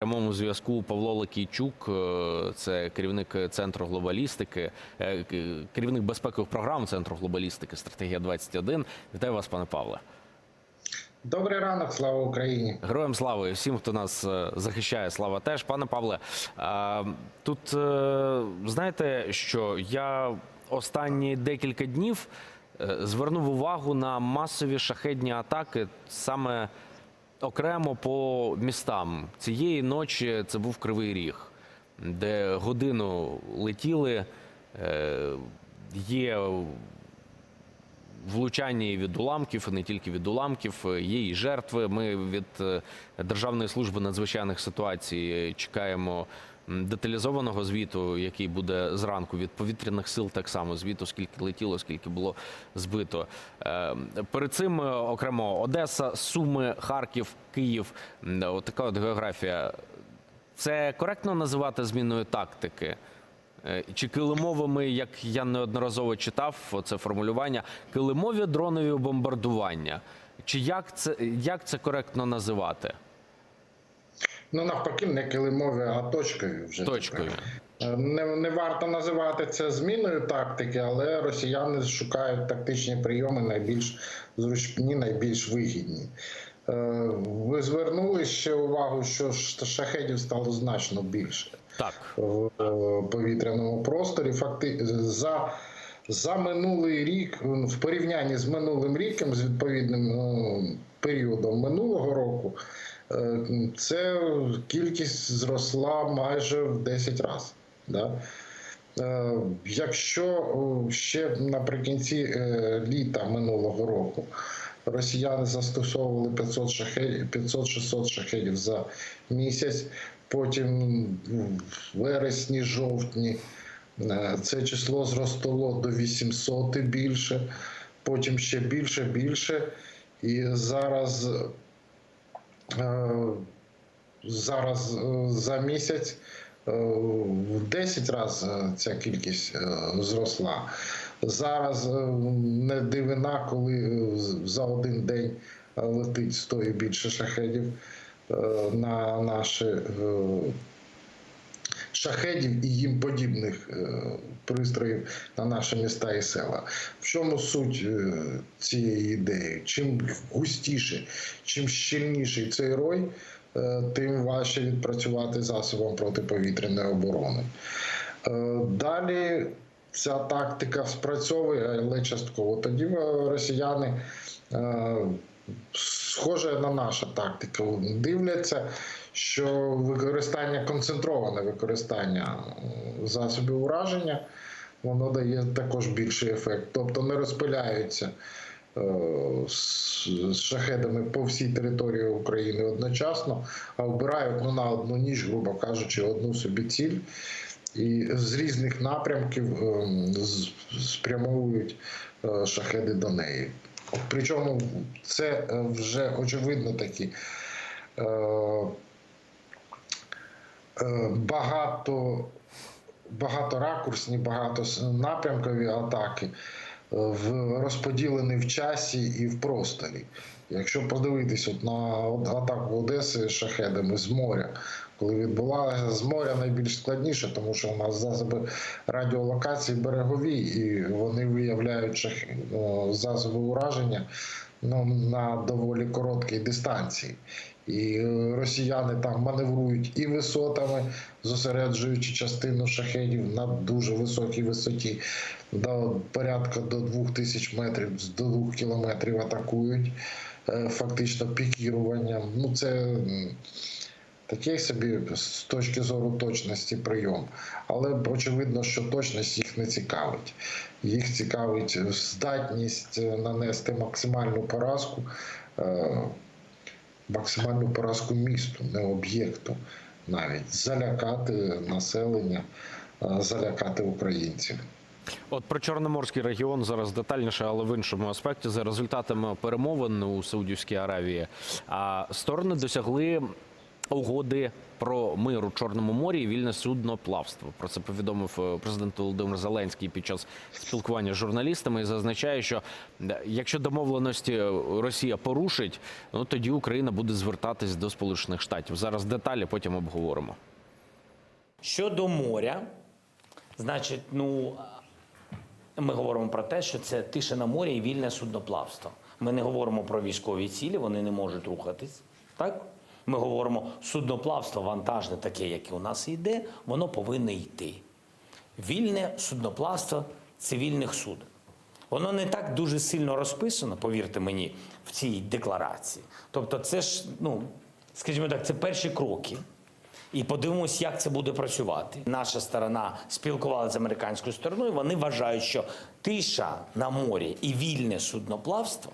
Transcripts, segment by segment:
прямому зв'язку Павло Лакійчук, е, це керівник центру глобалістики, е, керівник безпекових програм центру глобалістики, стратегія 21 Вітаю вас, пане Павле. Добрий ранок, слава Україні. Героям слава і всім, хто нас е, захищає, слава теж. Пане Павле, тут знаєте, що я останні декілька днів звернув увагу на масові шахедні атаки саме окремо по містам. Цієї ночі це був Кривий Ріг, де годину летіли. е, Є влучання від уламків, не тільки від уламків, є і жертви. Ми від е, Державної служби надзвичайних ситуацій чекаємо деталізованого звіту, який буде зранку від повітряних сил, так само звіту, скільки летіло, скільки було збито. Е, Перед цим е, окремо Одеса, Суми, Харків, Київ. Така от географія. Це коректно називати зміною тактики? Е, Чи килимовими, як я неодноразово читав, це формулювання, килимові дронові бомбардування? Чи як це, як це коректно називати? Ну навпаки, не килимові, а точкові вже. Точкою. Не, не варто називати це зміною тактики, але росіяни шукають тактичні прийоми найбільш зручні, найбільш вигідні. Е, Ви звернули ще увагу, що ш- шахедів стало значно більше. Так. в е, повітряному просторі. Факти за, за минулий рік, в порівнянні з минулим ріком, з відповідним е, періодом минулого року, це кількість зросла майже в 10 разів. Да? Е, Якщо ще наприкінці е, літа минулого року росіяни застосовували 500 шахедів, 500-600 шахедів за місяць, потім в вересні, жовтні е, це число зростало до 800 і більше, потім ще більше, більше. І зараз е, зараз е, за місяць е, в 10 разів ця кількість е, зросла. Зараз е, не дивина, коли е, за один день е, летить 100 і більше шахедів е, на наші е, шахедів і їм подібних е, пристроїв на наші міста і села. В чому суть е, цієї ідеї? Чим густіше, чим щільніший цей рой, е, тим важче відпрацювати засобом протиповітряної оборони. Далі ця тактика спрацьовує, але частково. Тоді росіяни. Схоже на наша тактика. Дивляться, що використання концентроване використання засобів ураження, воно дає також більший ефект. Тобто не розпиляються е, з шахедами по всій території України одночасно, а вбирають ну, на одну ніч, грубо кажучи, одну собі ціль. І з різних напрямків е, спрямовують е, шахеди до неї. Причому це е, вже очевидно такі багато, багаторакурсні, багатонапрямкові атаки е, в розподілені в часі і в просторі. Якщо подивитись от на атаку Одеси шахедами з моря, коли відбулася з моря найбільш складніше, тому що у нас засоби радіолокації берегові, і вони виявляють засоби ураження ну, на доволі короткій дистанції. І е, росіяни там маневрують і висотами, зосереджуючи частину шахедів на дуже високій висоті, до порядка до 2000 метрів, до 2 кілометрів атакують е, фактично пікіруванням. Ну це такий собі з точки зору точності прийом. Але очевидно, що точність їх не цікавить. Їх цікавить здатність е, нанести максимальну поразку, е, максимальну поразку місту, не об'єкту навіть залякати населення, е, залякати українців. От про Чорноморський регіон зараз детальніше, але в іншому аспекті. За результатами перемовин у Саудівській Аравії, а сторони досягли угоди про мир у Чорному морі і вільне судноплавство. Про це повідомив е, президент Володимир Зеленський під час спілкування з журналістами і зазначає, що е, якщо домовленості е, Росія порушить, ну тоді Україна буде звертатись до Сполучених Штатів. Зараз деталі потім обговоримо. Щодо моря, значить, ну ми говоримо про те, що це тиша на морі і вільне судноплавство. Ми не говоримо про військові цілі, вони не можуть рухатись. Так? Ми говоримо судноплавство вантажне, таке, яке у нас йде, воно повинно йти. Вільне судноплавство цивільних суден. Воно не так дуже сильно розписано, повірте мені, в цій декларації. Тобто, це ж, ну, скажімо так, це перші кроки. І подивимось, як це буде працювати. Наша сторона спілкувалася з американською стороною. Вони вважають, що тиша на морі і вільне судноплавство,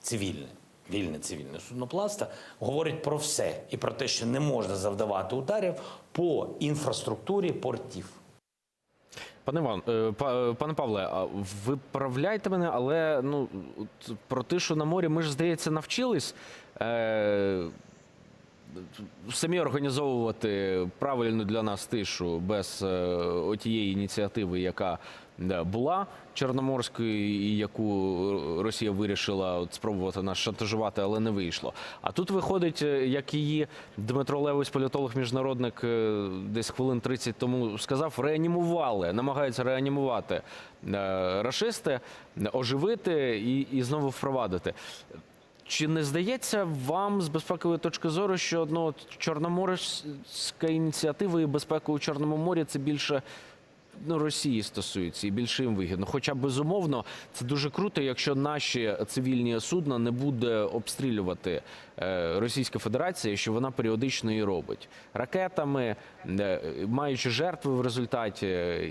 цивільне, вільне цивільне суднопласта говорить про все і про те, що не можна завдавати ударів по інфраструктурі портів. Пане Іван, е, е, пане Павле, виправляйте мене, але ну про те, що на морі ми ж здається навчились. Е, Самі організовувати правильну для нас тишу без е, отієї ініціативи, яка була чорноморською, і яку Росія вирішила спробувати нас шантажувати, але не вийшло. А тут виходить, е, як її Дмитро Левось, політолог міжнародник, е, десь хвилин 30 тому сказав, реанімували, намагаються реанімувати рашисти, оживити і, і знову впровадити. Чи не здається вам з безпекової точки зору, що ну, чорноморська ініціатива і безпека у Чорному морі це більше ну, Росії стосується і більше їм вигідно? Хоча безумовно це дуже круто, якщо наші цивільні судна не буде обстрілювати е, Російська Федерація, що вона періодично і робить ракетами, е, маючи жертви в результаті е,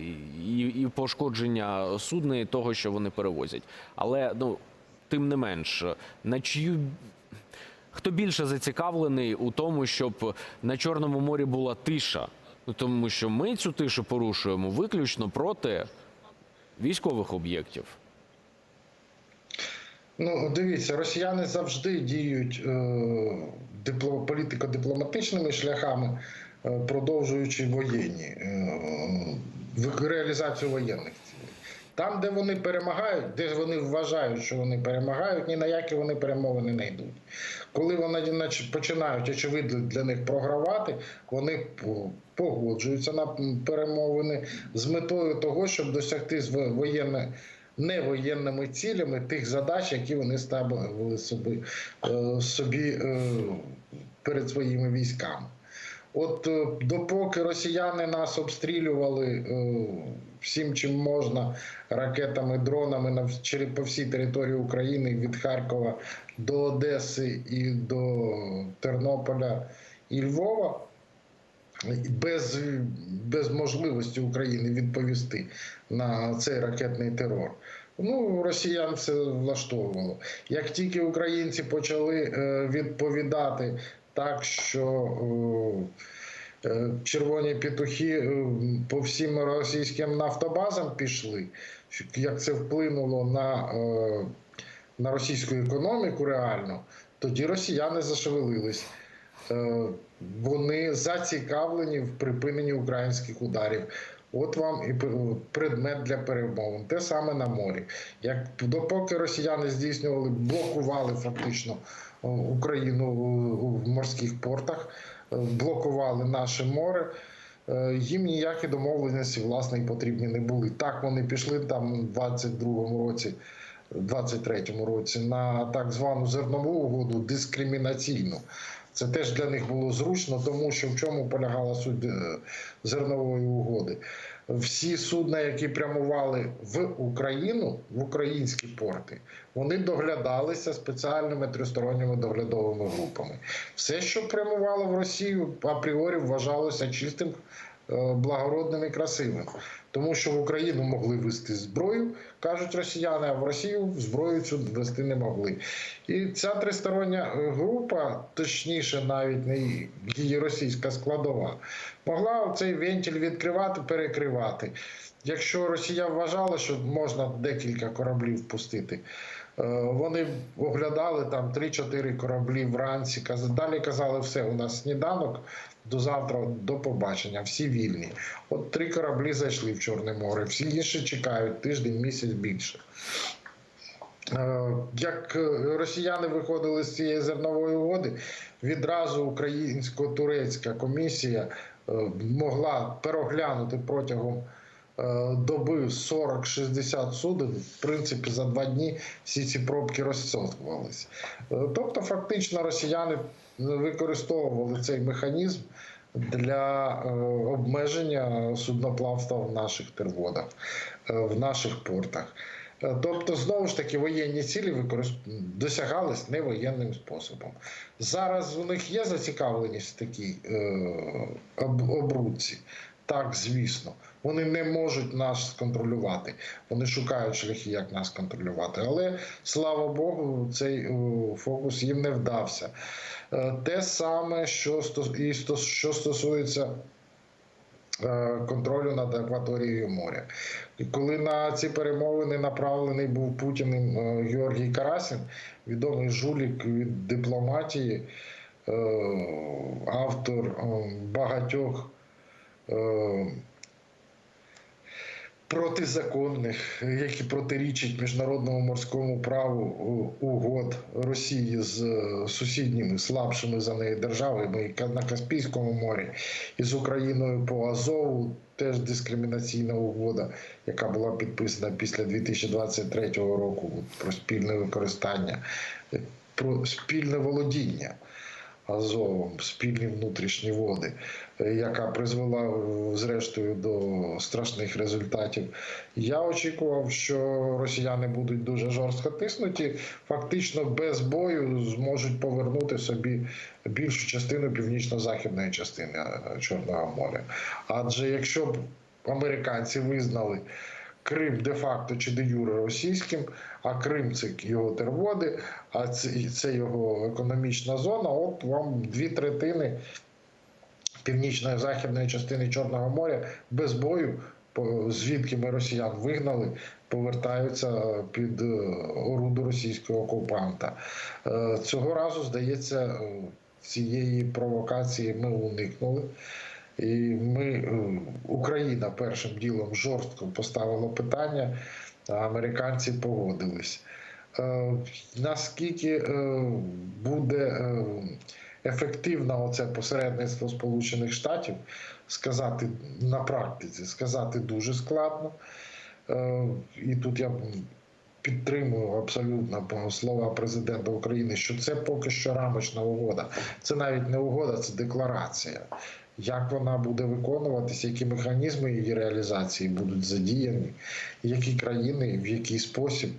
і, і пошкодження судна і того, що вони перевозять. Але ну тим не менш, на чию хто більше зацікавлений у тому, щоб на Чорному морі була тиша? Ну тому що ми цю тишу порушуємо виключно проти військових об'єктів. Ну, дивіться, росіяни завжди діють е, дипло, політико-дипломатичними шляхами, е, продовжуючи воєнні е, реалізацію воєнних. Там, де вони перемагають, де вони вважають, що вони перемагають, ні на які вони перемовини не йдуть. Коли вони починають, очевидно, для них програвати, вони погоджуються на перемовини з метою того, щоб досягти з воєнне не цілями тих задач, які вони ставили собі, е, собі е, перед своїми військами. От е, допоки росіяни нас обстрілювали е, всім, чим можна, ракетами, дронами на по всій території України від Харкова до Одеси і до Тернополя і Львова, без, без можливості України відповісти на цей ракетний терор. Ну, росіян це влаштовувало. Як тільки українці почали е, відповідати так, що е, е, червоні петухи е, по всім російським нафтобазам пішли, як це вплинуло на, на російську економіку реально, тоді росіяни зашевелились. Вони зацікавлені в припиненні українських ударів. От вам і предмет для перемовин. Те саме на морі. Як допоки росіяни здійснювали, блокували фактично е, Україну в морських портах, е, блокували наше море. е, Їм ніякі домовленості власне і потрібні не були. Так вони пішли там у 22-му році, 23-му році на так звану зернову угоду дискримінаційну. Це теж для них було зручно, тому що в чому полягала суть е, зернової угоди. Всі судна, які прямували в Україну, в українські порти, вони доглядалися спеціальними тристоронніми доглядовими групами. Все, що прямувало в Росію, апріорі вважалося чистим, благородним і красивим. Тому що в Україну могли вести зброю, кажуть росіяни, а в Росію зброю цю вести не могли. І ця тристороння е, група, точніше, навіть не її російська складова, могла цей вентиль відкривати, перекривати. Якщо Росія вважала, що можна декілька кораблів впустити, е, Е, Вони оглядали там 3-4 кораблі вранці. Далі казали, все, у нас сніданок. До завтра, до побачення, всі вільні. От три кораблі зайшли в Чорне море, всі інші чекають тиждень, місяць більше. Е, Як е, росіяни виходили з цієї зернової угоди, відразу українсько-турецька комісія е, могла переглянути протягом доби 40-60 суден. В принципі, за два дні всі ці пробки розсоткувалися. Е, Тобто, фактично, росіяни використовували цей механізм для е, обмеження судноплавства в наших терводах, е, в наших портах. Е, Тобто, знову ж таки, воєнні цілі досягались не воєнним способом. Зараз у них є зацікавленість в такій е, об- обрудці. Так, звісно, вони не можуть нас контролювати. Вони шукають шляхи, як нас контролювати. Але слава Богу, цей е, фокус їм не вдався. Е, Те саме, що, що стосується е, контролю над акваторією моря. І коли на ці перемовини направлений був Путіним Георгій Карасін, відомий жулік від дипломатії, автор багатьох протизаконних, які протирічать міжнародному морському праву угод Росії з е, сусідніми слабшими за неї державами на Каспійському морі, і з Україною по Азову. Теж дискримінаційна угода, яка була підписана після 2023 року про спільне використання, е, про спільне володіння. Азовом, спільні внутрішні води, е, яка призвела е, зрештою до страшних результатів. Я очікував, що росіяни будуть дуже жорстко тиснуті, фактично без бою зможуть повернути собі більшу частину північно-західної частини е, Чорного моря. Адже якщо б американці визнали Крим де-факто чи де юре російським, а Крим це його терводи, а це, його економічна зона. От вам дві третини північної західної частини Чорного моря без бою, звідки ми росіян вигнали, повертаються під е, оруду російського окупанта. Е, Цього разу, здається, е, цієї провокації ми уникнули. І ми, е, Україна першим ділом жорстко поставила питання, а американці погодились. Е, Наскільки е, буде ефективно оце посередництво Сполучених Штатів, сказати на практиці, сказати дуже складно. І тут я підтримую абсолютно слова президента України, що це поки що рамочна угода. Це навіть не угода, це декларація. Як вона буде виконуватися, які механізми її реалізації будуть задіяні, які країни, в який спосіб.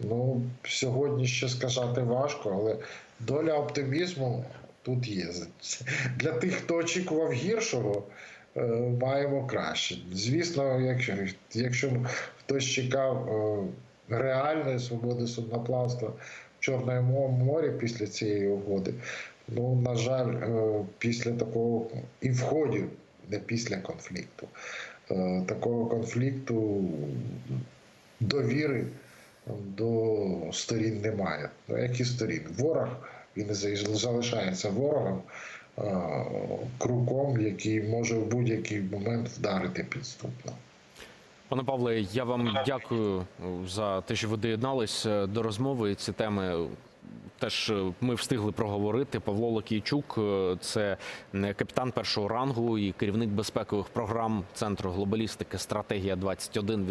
Ну, сьогодні ще сказати важко, але доля оптимізму тут є. Для тих, хто очікував гіршого, е, маємо краще. Звісно, якщо, якщо хтось чекав е, реальної свободи судноплавства в Чорному морі після цієї угоди, ну, на жаль, е, після такого і в ході, не після конфлікту, е, такого конфлікту довіри до сторін немає. Ну, які сторін? Ворог він залишається ворогом, е, круком, який може в будь-який момент вдарити підступно. Пане Павле, я вам дякую за те, що ви доєднались до розмови. Ці теми теж е, ми встигли проговорити. Павло Локійчук, е, це е, капітан першого рангу і керівник безпекових програм Центру глобалістики Стратегія 21